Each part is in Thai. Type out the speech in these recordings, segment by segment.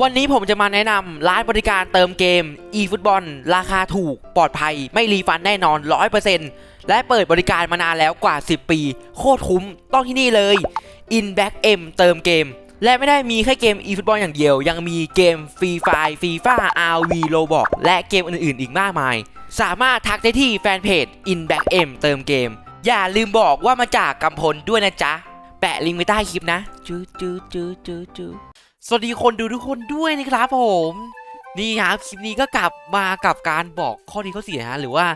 วันนี้ผมจะมาแนะนำร้านบริการเติมเกม eFootball ราคาถูกปลอดภัย ไม่รีฟันแน่นอน 100%และเปิดบริการมานานแล้วกว่า 10 ปี โคตรคุ้มต้องที่นี่เลย Inback M เติมเกม และไม่ได้มีแค่เกม eFootball อย่างเดียว ยังมีเกม Free Fire FIFA RV Roblox และเกมอื่น ๆ อีกมากมาย สามารถทักได้ที่แฟนเพจ Inback M เติมเกม อย่าลืมบอกว่ามาจากกำพลด้วยนะจ๊ะ แปะลิงก์ไว้ใต้คลิปนะจูจูจูจูจู สวัสดีคนดูทุกคนด้วยนะครับผม นี่ครับคลิปนี้ก็กลับมากับการบอกข้อดีข้อเสียนะฮะหรือว่า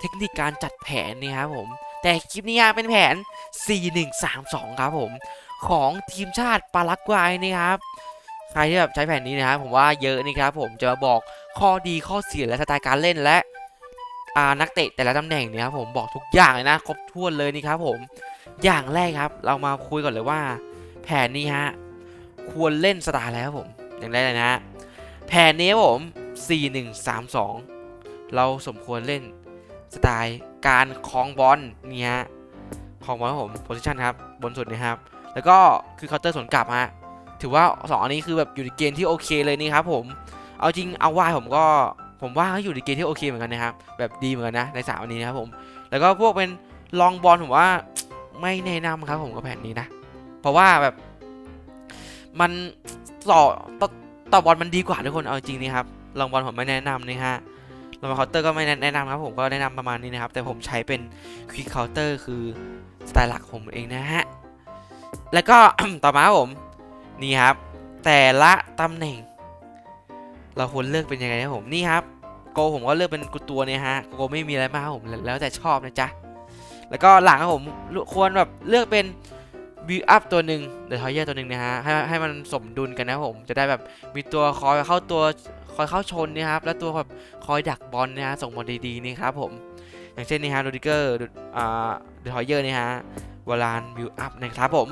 เทคนิคการจัดแผนนี่ครับผม แต่คลิปนี้เป็นแผน 4132 ครับผม ของทีมชาติปารากวัยนะครับ ใครที่แบบใช้แผนนี้นะครับผมว่าเยอะนี่ครับผมจะมาบอกข้อดีข้อเสียและสไตล์การเล่นและนักเตะแต่ละตำแหน่งเนี่ยครับผมบอกทุกอย่างเลยนะครบถ้วนเลยนี่ครับผมอย่างแรกครับ เรามาคุยก่อนเลยว่า แผนนี้ฮะ ควรเล่นสไตล์อะไรครับผม อย่างแรเลยนะ แผนนี้ผม 4132 เราสมควรเล่นสไตล์การคลองบอลนี่ฮะคลองบอลผมโพซิชันครับ บนสุดนะครับ แล้วก็คือเคาน์เตอร์สวนกลับฮะถือว่าสองอันนี้คือแบบอยู่ในเกณฑ์ที่โอเคเลยนี่ครับผมเอาจริงเอาว่าผมก็ผมว่าก็อยู่ในเกณฑ์ที่โอเคเหมือนกันนะครับ แบบดีเหมือนกันนะในสามอันนี้นะครับผม แล้วก็พวกเป็นลองบอลผมว่าไม่แนะนำครับผมกับแผนนี้นะ เพราะว่าแบบ มันต่อต่อต่อบอลมันดีกว่าทุกคนเอาจริงนี่ครับลองบอลผมไม่แนะนำนี่ฮะลองบอลเคาน์เตอร์ก็ไม่แนะนำครับผมก็แนะนำประมาณนี้นะครับ แต่ผมใช้เป็นควิกเคาน์เตอร์คือสไตล์หลักผมเองนะฮะแล้วก็ต่อมาผมนี่ครับ แต่ละตำแหน่ง เราควรเลือกเป็นยังไงครับผมนี่ครับโกผมก็เลือกเป็นกุตัวเนี่ยฮะโกไม่มีอะไรมากครับผมแล้วแต่ชอบนะจ๊ะแล้วก็หลังครับผมควรแบบเลือกเป็น บิวอัพตัวหนึ่งเดอะทอยเยอร์ตัวหนึ่งนะฮะให้ให้มันสมดุลกันนะผม จะได้แบบมีตัวคอยเข้าตัวคอยเข้าชนนะครับ แล้วตัวแบบคอยดักบอลนะฮะส่งบอลดีๆนี่ครับผม อย่างเช่นนี่ฮะโรดิเกอร์เดอะทอยเยอร์นี่ฮะวอลานบิวอัพนะครับผม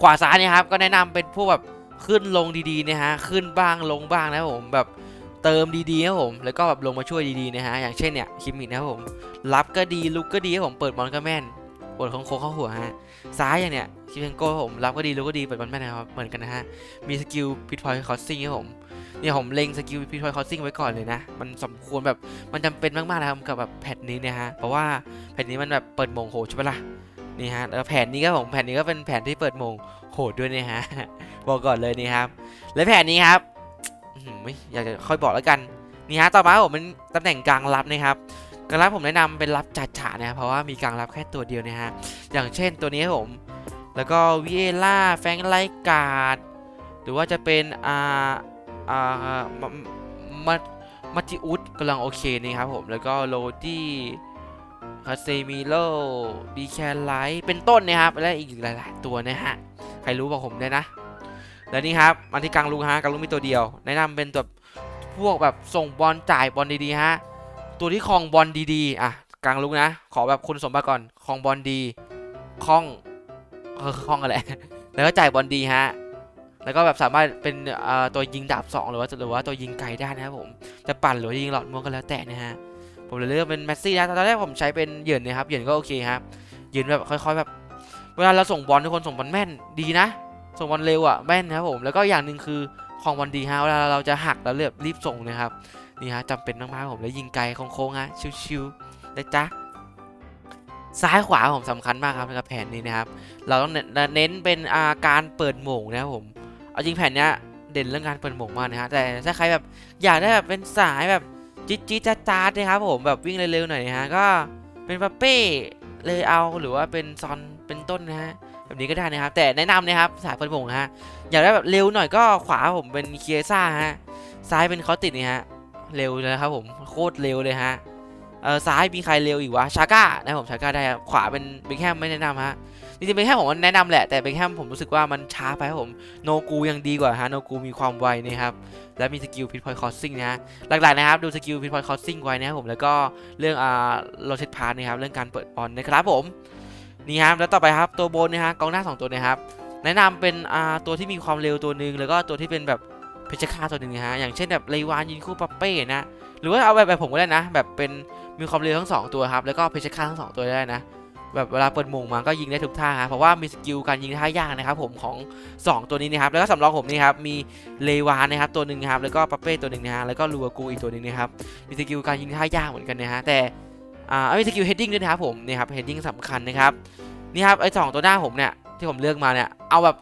ขวาซ้ายเนี่ยครับก็แนะนำเป็นพวกแบบขึ้นลงดีๆนะฮะขึ้นบ้างลงบ้างนะผมแบบเติมดีๆนะครับผม แล้วก็แบบลงมาช่วยดีๆนะฮะ อย่างเช่นเนี่ยคิมมินนะครับผม รับก็ดีลุกก็ดีครับผม เปิดบอลก็แม่น ปวดโคเข้าหัวฮะ ซ้ายอย่างเนี้ยคิเวนโก้ผมรับก็ดีลุกก็ดีเปิดบอลแม่นนะครับ เหมือนกันนะฮะ มีสกิลพิทพอยคอสซิ่งครับผมเนี่ยผมเล็งสกิลพิทพอยคอสซิ่งไว้ก่อนเลยนะ มันสมควรแบบมันจำเป็นมากๆนะครับกับแบบแพทนี้เนี่ยฮะ เพราะว่าแพทนี้มันแบบเปิดมงโหใช่ปะล่ะนี่ฮะแล้วแผนนี้ก็ผมแผนนี้ก็เป็นแผนที่เปิดมงโหดด้วยเนี่ยฮะบอกก่อนเลยนี่ครับ และแผนนี้ครับไม่อยากจะค่อยบอกแล้วกันนี่ฮะต่อมาผมเป็นตำแหน่งกลางรับนะครับ กางรับผมแนะนำเป็นรับจัดฉานะเพราะว่ามีกลางรับแค่ตัวเดียวนะฮะ อย่างเช่นตัวนี้ครับผม แล้วก็วิเอล่าแฟงไลกาดหรือว่าจะเป็นอ่าอ่ามามาติอุสกำลังโอเคนี่ครับผม แล้วก็โรดี้คาเซมิโลดีแคลไลท์เป็นต้นนะครับ และอีกหลาย ๆ ตัวนะฮะ ใครรู้บอกผมได้นะ และนี่ครับมาที่กลางลุงฮะกลางลุงมีตัวเดียว แนะนำเป็นตัวพวกแบบส่งบอลจ่ายบอลดี ๆ ฮะ ตัวที่คลองบอลดีๆ อะ กลางลุกนะ ขอแบบคุณสมบัติก่อนคลองบอลดีคลองเออคลองอะไรแล้วก็จ่ายบอลดีฮะแล้วก็แบบสามารถเป็นอ่อตัวยิงดาบสองหรือว่าหรือว่าตัวยิงไกลได้นะครับผมจะปั่นหรือยิงหลอดม่วงก็แล้วแต่นะฮะผมเลยเลือกเป็นแมสซี่นะตอนแรกผมใช้เป็นเหยินนะครับเหยินก็โอเคครับเหยินแบบค่อย ๆแบบ เวลาเราส่งบอลทุกคนส่งบอลแม่นดีนะ ส่งบอลเร็วอะแม่นนะครับผมแล้วก็อย่างหนึ่งคือคลองบอลดีฮะเวลาเราจะหักแล้วเรียบรีบส่งนะครับ นี่ฮะจำเป็นมากๆผมแล้วยิงไกลโค้งๆฮะชิวๆนะจ๊ะซ้ายขวาผมสำคัญมากครับในแผนนี้นะครับ เราต้องเน้นเป็นอาการเปิดหม่งนะครับผม เอาจริงแผนเนี้ยเด่นเรื่องการเปิดหม่งมากนะฮะ แต่ถ้าใครแบบอยากได้แบบเป็นสายแบบจิ๊ดจิ๊ดจ๊าจ๊าดนะครับผมแบบวิ่งเร็วๆหน่อยนะฮะก็เป็นปาเป้เลยเอาหรือว่าเป็นซอนเป็นต้นนะฮะแบบนี้ก็ได้นะครับ แต่แนะนำนะครับสายเปิดหม่งฮะอยากได้แบบเร็วหน่อยก็ขวาผมเป็นเคียซ่าฮะซ้ายเป็นเขาติดนี่ฮะ เร็วเลยครับผมโคตรเร็วเลยฮะเออซ้ายมีใครเร็วอีกวะชาก้านะผมชาก้าได้ครับขวาเป็นเบคแฮมไม่แนะนำฮะจริงๆเบคแฮมผมแนะนำแหละแต่เบคแฮมผมรู้สึกว่ามันช้าไปครับผมโนกูยังดีกว่าฮะโนกูมีความไวนะครับและมีสกิลพิทพอยคอสซิ่งนะฮะหลักๆนะครับดูสกิลพิทพอยคอสซิ่งไว้นะครับผมแล้วก็เรื่องอ่าโรเทตพาร์นะครับเรื่องการเปิดบอลนะครับผมนี่ครับแล้วต่อไปครับตัวบนนะฮะกองหน้าสองตัวนะครับแนะนำเป็นอ่าตัวที่มีความเร็วตัวหนึ่งแล้วก็ตัวที่เป็นแบบ เพชรฆาตตัวหนึ่งนะฮะอย่างเช่นแบบเลวานยินคู่ปัปเป้นะหรือว่าเอาแบบแบบผมก็ได้นะ แบบเป็นมีความเร็วทั้งสองตัวครับแล้วก็เพชรฆาตทั้งสองตัวได้นะแบบเวลาเปิดหมงมาก็ยิงได้ทุกท่าฮะเพราะว่ามีสกิลการยิงท่ายากนะครับผมของ 2 ตัวนี้นะครับแล้วก็สำรองผมนี่ครับมีเลวานนะครับตัวหนึ่งนะครับแล้วก็ปาเป้ตัวหนึ่งนะฮะแล้วก็ลูอากูอีกตัวหนึ่งนะครับมีสกิลการยิงท่ายากเหมือนกันนะฮะแต่อ่ามีสกิลเฮดดิ้งด้วยนะครับผมนี่ครับเฮดดิ้งสำคัญนะครับนี่ครับไอ้สองตัวหน้าผมเนี่ยที่ผมเลือกมาเนี่ยเอาแบบ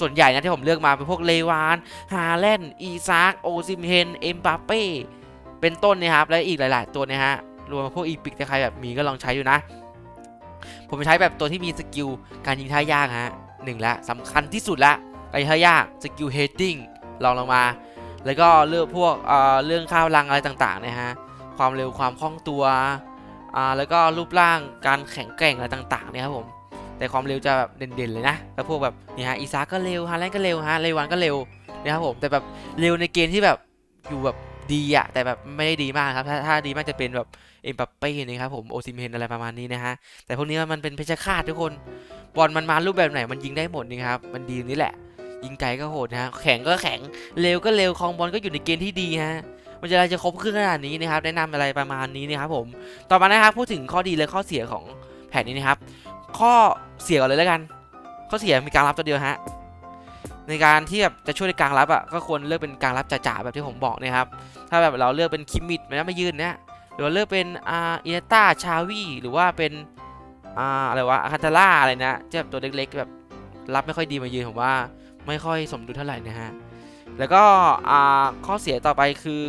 ส่วนใหญ่นะที่ผมเลือกมาเป็นพวกเลวาน ฮาแลนอีซาก โอซิมเฮน เอ็มบาเป้ เป็นต้นนะครับ และอีกหลาย ๆ ตัวนะฮะ รวมพวกอีพิกถ้าใครแบบมีก็ลองใช้ดูนะ ผมใช้แบบตัวที่มีสกิลการยิงท่ายากฮะหนึ่งละสำคัญที่สุดละไอ้ท่ายาก สกิลเฮดดิ้งลองลงมา แล้วก็เรื่องพวกเอ่อเรื่องข้าวรังอะไรต่าง ๆ นะฮะ ความเร็วความคล่องตัว อ่า แล้วก็รูปร่างการแข็งแกร่งอะไรต่าง ๆ เนี่ยครับผม แต่ความเร็วจะแบบเด่นๆเลยนะแล้วพวกแบบนี่ฮะอีซาก็เร็วฮาแลนก็เร็วฮะเลวันก็เร็วนะครับผมแต่แบบเร็วในเกณฑ์ที่แบบอยู่แบบดีอะแต่แบบไม่ได้ดีมากครับ ถ้าถ้าดีมากจะเป็นแบบเอ็มบัปเป้นะครับผมโอซิมเฮนอะไรประมาณนี้นะฮะแต่พวกนี้มันเป็นเพชฌฆาตทุกคนบอลมันมารูปแบบไหนมันยิงได้หมดนี่ครับมันดีนี้แหละ ยิงไกลก็โหดนะฮะแข็งก็แข็งเร็วก็เร็วคลองบอลก็อยู่ในเกณฑ์ที่ดีฮะมันจะอะไรจะครบเครื่องขนาดนี้นะครับแนะนำอะไรประมาณนี้นะครับผมต่อมานะครับพูดถึงข้อดีและข้อเสียของแผนนี้นะครับข้อ เสียก่อนเลยแล้วกันข้อเสียมีกลารรับตัวเดียวฮะในการที่แบบจะช่วยในกลางรับอะก็ควรเลือกเป็นกลางรับจ๋าๆแบบที่ผมบอกนะครับถ้าแบบเราเลือกเป็นคิมมิดมันไม่ยืนนะหรือว่าเลือกเป็นอ่าอินเต้าชาวีหรือว่าเป็นอ่าอะไรวะอาคาตาล่าอะไรนะที่แบบตัวเล็กๆแบบรับไม่ค่อยดีมายืนผมว่าไม่ค่อยสมดุลเท่าไหร่นะฮะแล้วก็อ่าข้อเสียต่อไปคือ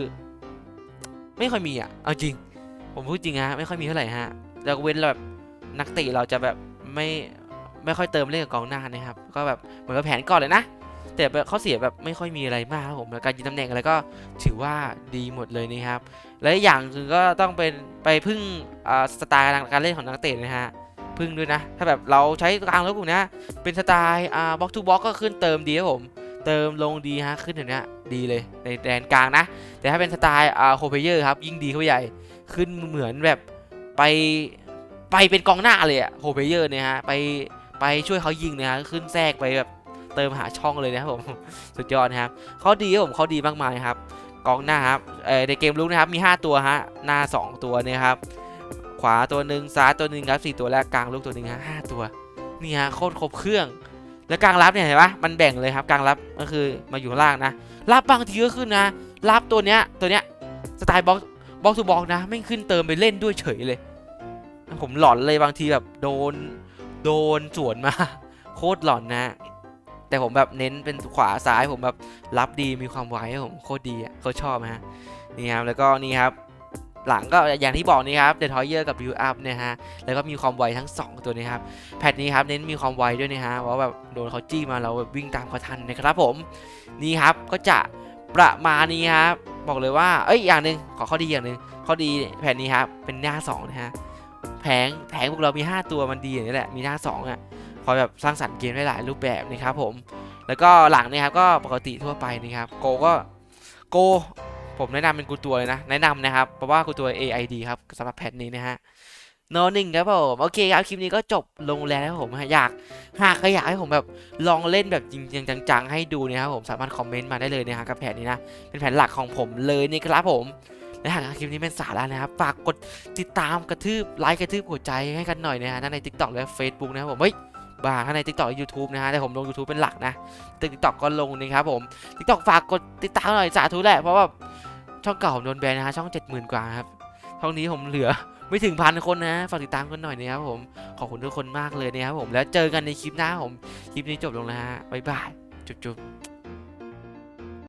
ไม่ค่อยมีอะเอาจริง ผมพูดจริงฮะไม่ค่อยมีเท่าไหร่ฮะยกเว้นแบบนักเตะเราจะแบบไม่ ไม่ค่อยเติมเล่นกับกองหน้านะครับ ก็แบบเหมือนกับแผนก่อนเลยนะ แต่แบบข้อเสียแบบไม่ค่อยมีอะไรมากครับผมแล้วการยิงตำแหน่งอะไรก็ถือว่าดีหมดเลยนะครับ และอีกอย่างคือก็ต้องเป็นไปพึ่งสไตล์การเล่นของนักเตะนะฮะพึ่งด้วยนะ ถ้าแบบเราใช้กลางแล้วกลุ่มนะ เป็นสไตล์อ่าบ็อกทูบล็อกก็ขึ้นเติมดีครับผม เติมลงดีฮะ ขึ้นอย่างเนี้ยดีเลย ในแดนกลางนะ แต่ถ้าเป็นสไตล์อ่าโฮเพเยอร์ครับ ยิ่งดีเข้าใหญ่ ขึ้นเหมือนแบบไปไปเป็นกองหน้าเลยอะโฮเพเยอร์เนี่ยฮะ ไป ไปช่วยเขายิงนะฮะขึ้นแทรกไปแบบเติมหาช่องเลยนะครับผมสุดยอดนะครับเขาดีครับผมเขาดีมากมายครับกองหน้าครับในเกมลุกนะครับมี 5 ตัวฮะหน้า 2 ตัวเนี่ยครับขวาตัวหนึ่งซ้ายตัวหนึ่งครับสี่ตัวและกลางลูกตัวหนึ่งฮะห้าตัวนี่ฮะโคตรครบเครื่อง แล้วกลางรับเนี่ยเห็นปะมันแบ่งเลยครับกลางรับก็คือมาอยู่ล่างนะรับบางทีก็ขึ้นนะรับตัวเนี้ยตัวเนี้ยสไตล์บล็อกบล็อกทูบ็อกนะไม่ขึ้นเติมไปเล่นด้วยเฉยเลย ผมหลอนเลยบางทีแบบโดน โดนสวนมาโคตรหลอนนะ แต่ผมแบบเน้นเป็นขวาซ้ายผมแบบรับดีมีความไวครับผมโคตรดีอะโคตรชอบนะฮะนี่ครับแล้วก็นี่ครับ หลังก็อย่างที่บอกนี่ครับเดทอยเยอร์กับบิวอัพเนี่ยฮะแล้วก็มีความไวทั้ง 2 ตัวนี้ครับแพทนี้ครับเน้นมีความไวด้วยนะฮะเพราะว่าแบบโดนเขาจี้มาเราแบบวิ่งตามเขาทันนะครับผมนี่ครับก็จะประมาณนี้ครับบอกเลยว่า เอ้ย อย่างหนึ่งขอข้อดีอย่างหนึ่งข้อดีแผ่นนี้ครับ เป็นหน้าสองนะฮะ แผงแผงพวกเรามี 5 ตัวมันดีอย่างนี้แหละ มีหน้า2อะคอยแบบสร้างสรรค์เกมได้หลายรูปแบบนะครับผม แล้วก็หลังนะครับก็ปกติทั่วไปนะครับ โกก็โกผมแนะนำเป็นกูตัวเลยนะ แนะนำนะครับ เพราะว่ากูตัว AID ครับสำหรับแพทนี้นะฮะโนหนึ่งครับผม โอเคครับคลิปนี้ก็จบลงแล้วนะครับผมอยากหากใครอยากให้ผมแบบลองเล่นแบบจริงจังๆให้ดูนะครับผมสามารถคอมเมนต์มาได้เลยนะฮะกับแผนนี้นะ เป็นแผนหลักของผมเลยนี่ครับผม และหากคลิปนี้เป็นสาระนะครับฝากกดติดตามกระทืบไลค์กระทืบหัวใจให้กันหน่อยนะฮะทั้งใน TikTok และ Facebook นะครับผมเฮ้ยบ้าถ้าใน TikTok และ YouTube นะฮะ แต่ผมลง YouTube เป็นหลักนะต่ TikTok ก็ลงนะครับผม TikTok ฝากกดติดตามหน่อยสาธุแหละ เพราะว่าช่องเก่าผมโดนแบนนะฮะ ช่อง 70,000 กว่าครับ ช่องนี้ผมเหลือไม่ถึงพันคนนะ ฝากติดตามกันหน่อยนะครับผม ขอบคุณทุกคนมากเลยนะครับผม แล้วเจอกันในคลิปหน้าผม คลิปนี้จบลงแล้วฮะ บ๊ายบาย จุ๊บๆ